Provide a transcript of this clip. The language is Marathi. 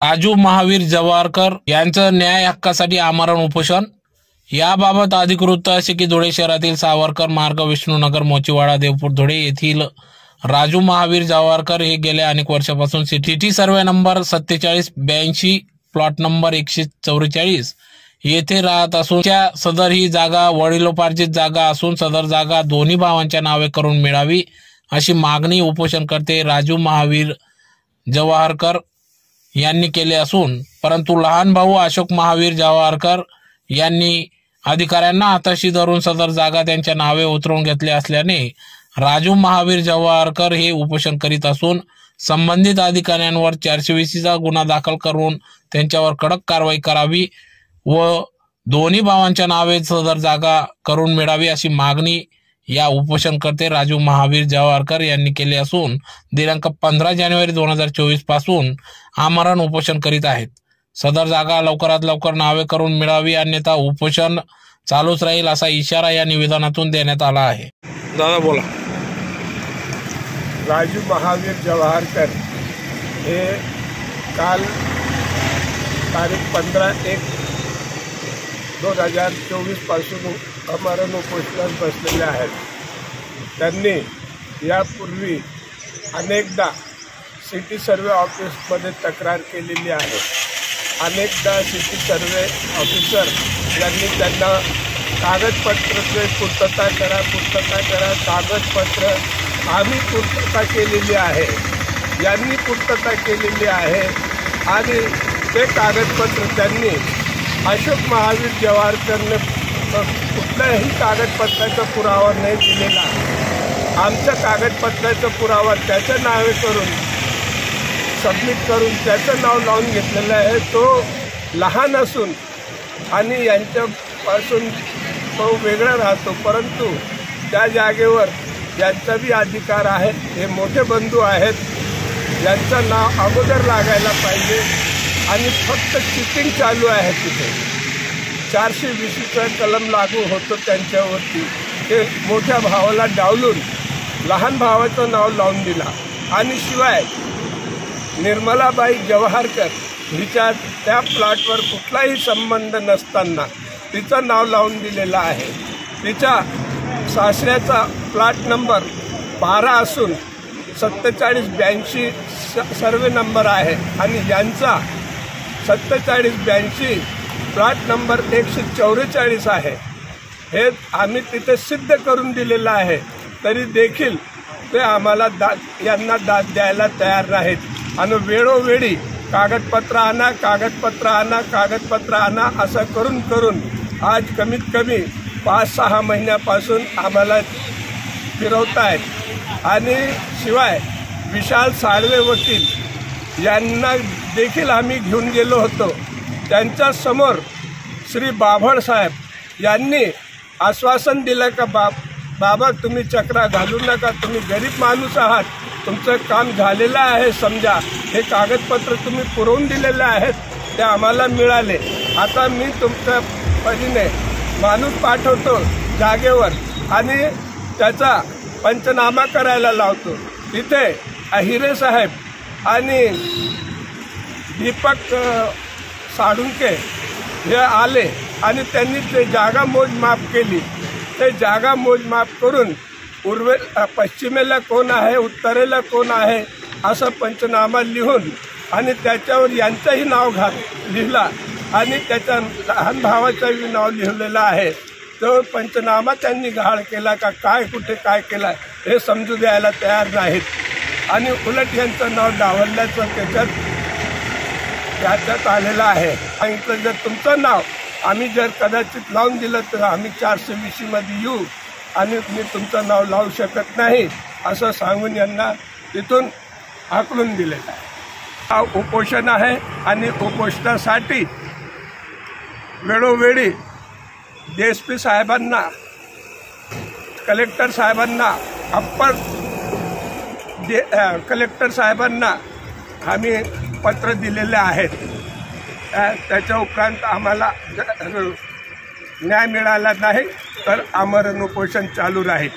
राजू महावीर जवारकर यांचं न्याय हक्कासाठी आमरण उपोषण. याबाबत अधिकृत असे की धुळे शहरातील सावरकर मार्ग विष्णूनगर मोचीवाडा देवपूर धुळे येथील राजू महावीर जवारकर हे गेल्या अनेक वर्षापासून सिटी सर्वे नंबर सत्तेचाळीस ब्याऐंशी प्लॉट नंबर एकशे चौवेचाळीस येथे राहत असून त्या सदर ही जागा वडिलोपार्जित जागा असून सदर जागा दोन्ही भावांच्या नावे करून मिळावी अशी मागणी उपोषणकर्ते राजू महावीर जवाहरकर यांनी केले असून परंतु लहान भाऊ अशोक महावीर जवाहरकर यांनी अधिकाऱ्यांना हाताशी धरून सदर जागा त्यांच्या नावे उतरवून घेतली असल्याने राजू महावीर जवाहरकर हे उपोषण करीत असून संबंधित अधिकाऱ्यांवर चारशे वीसीचा गुन्हा दाखल करून त्यांच्यावर कडक कारवाई करावी व दोन्ही भावांच्या नावे सदर जागा करून मिळावी अशी मागणी या उपोषणकर्ते राजू महावीर जवाहरकर यांनी केली असून दिनांक पंधरा जानेवारी दोन हजार चोवीसपासून आमरण उपोषण करीत आहेत. सदर जागा लवकरात लवकर नावे करून मिळावी अन्यथा उपोषण चालूच राहील असा इशारा या निवेदनातून देण्यात आला आहे. दादा बोला. राजू महावीर जवाहरकर हे काल तारीख पंधरा एक दोन हजार चोवीसपासून अमरण उपोषणात बसलेले आहेत. त्यांनी यापूर्वी अनेकदा सिटी सर्वे ऑफिसमध्ये तक्रार केलेली आहे. अनेकदा सिटी सर्वे ऑफिसर यांनी त्यांना कागदपत्राचे पूर्तता करा पूर्तता करा कागदपत्र आम्ही पूर्तता केलेली आहे. यांनी पूर्तता केलेली आहे आणि ते कागदपत्र त्यांनी अशोक महावीर जवाहरकरने कुठल्याही कागदपत्राचा पुरावा नाही दिलेला. आमच्या कागदपत्राचा पुरावा त्याच्या नावे करून सबमिट करून त्याचं नाव लावून घेतलेलं आहे. तो लहान असून आणि यांच्यापासून तो वेगळा राहतो. परंतु त्या जागेवर यांचा बी अधिकार आहे. हे मोठे बंधू आहेत. यांचं नाव अगोदर लागायला पाहिजे. आणि फक्त चिटिंग चालू आहे तिथे. चारशे वीसचं कलम लागू होतो त्यांच्यावरती. ते मोठ्या भावाला डावलून लहान भावाचं नाव लावून दिला. आणि शिवाय निर्मलाबाई जवाहरकर हिच्या त्या प्लॉटवर कुठलाही संबंध नसताना तिचं नाव लावून दिलेलं आहे. तिच्या सासऱ्याचा प्लॉट नंबर बारा असून सत्तेचाळीस ब्याऐंशी स सर्वे नंबर आहे. आणि यांचा सत्तेचाळीस ब्याऐंशी प्लॉट नंबर एकशे चौवेचाळीस आहे. हे आम्ही तिथे सिद्ध करून दिलेलं आहे. तरी देखील ते आम्हाला दाद यांना दाद द्यायला तयार नाहीत. आणि वेळोवेळी कागदपत्र आणा कागदपत्र आणा कागदपत्र आणा असं करून करून आज कमीत कमी पाच सहा महिन्यापासून आम्हाला फिरवतायत. आणि शिवाय विशाल साळवे वकील यांना देखील आम्ही घेऊन गेलो होतो. त्यांच्यासमोर श्री बाभळ साहेब यांनी आश्वासन दिलं का बाब बाबा तुम्ही चक्रा घालू नका तुम्ही गरीब माणूस आहात तुमचं काम झालेलं आहे समजा. हे कागदपत्र तुम्ही पुरवून दिलेले आहेत ते आम्हाला मिळाले. आता मी तुमच्या परीने माणूस पाठवतो जागेवर आणि त्याचा पंचनामा करायला लावतो. तिथे अहिरे साहेब आणि दीपक साळुंके हे आले आणि त्यांनी ते जागा मोजमाप केली. ते जागा मोजमाप करून पूर्वे पश्चिमेला कोण आहे उत्तरेला कोण आहे असं पंचनामा लिहून आणि त्याच्यावर यांचंही नाव घात लिहिला. आणि त्याच्या लहान भावाचंही नाव लिहिलेलं आहे. तो पंचनामा त्यांनी घाळ केला का काय कुठे काय केला हे समजू द्यायला तयार नाहीत. आणि उलट यांचं नाव डावलल्याचं त्याच्यात त्याच्यात आलेलं आहे. सांगितलं जर तुमचं नाव आम्ही जर कदाचित लावून दिलं तर आम्ही चारशे वीसीमध्ये येऊ आणि मी तुमचं नाव लावू शकत नाही असं सांगून यांना तिथून हाकलून दिलेलं आहे हा उपोषण आहे आणि उपोषणासाठी वेळोवेळी डी एस पी साहेबांना कलेक्टर साहेबांना अप्पर जे कलेक्टर साहेबांना आम्ही पत्र दिलेले आहेत. त्याच्या उपरांत आम्हाला न्याय मिळाला नाही तर आमरण उपोषण चालू राहील.